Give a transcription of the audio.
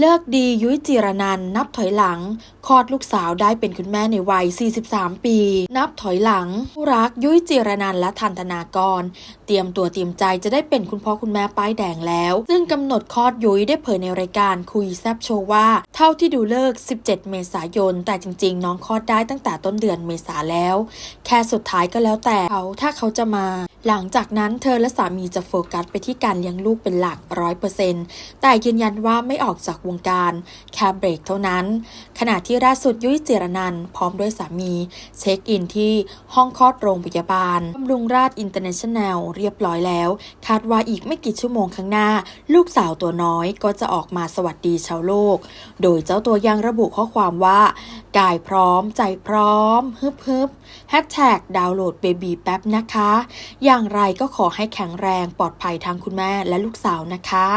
เลิกดียุ้ยจิรนันนับถอยหลังคลอดลูกสาวได้เป็นคุณแม่ในวัย 43 ปี นับถอยหลังผู้รักยุ้ยจิรนันและทันธนากร เตรียมตัวเตรียมใจจะได้เป็นคุณพ่อคุณแม่ป้ายแดงแล้ว ซึ่งกำหนดคลอดยุ้ยได้เผยในรายการคุยแซบโชว์ว่า เท่าที่ดูเลิก 17 เมษายน แต่จริง ๆ น้องคลอดได้ตั้งแต่ต้นเดือนเมษาแล้ว แค่สุดท้ายก็แล้วแต่เขาถ้าเขาจะมา หลังจากนั้นเธอและสามีจะโฟกัสไปที่การเลี้ยงลูกเป็นหลักร้อยเปอร์เซ็นต์แต่ยืนยันว่าไม่ออกจากวงการแค่เบรกเท่านั้น ขณะที่ล่าสุดยุ้ยเจรนันพร้อมด้วยสามี เช็คอินที่ห้องคลอดโรงพยาบาลบำรุงราชอินเตอร์เนชั่นแนลเรียบร้อยแล้ว คาดว่าอีกไม่กี่ชั่วโมงข้างหน้า ลูกสาวตัวน้อยก็จะออกมาสวัสดีชาวโลก โดยเจ้าตัวยังระบุข้อความว่ากายพร้อมใจพร้อม ฮึบฮึบแฮชแท็กดาวน์โหลดเบบีแป๊บนะคะ อย่างไรก็ขอให้แข็งแรงปลอดภัยทั้งคุณแม่และลูกสาวนะคะ